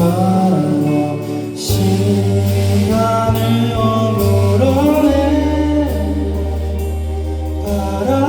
말로 시간을 어물어내. 바람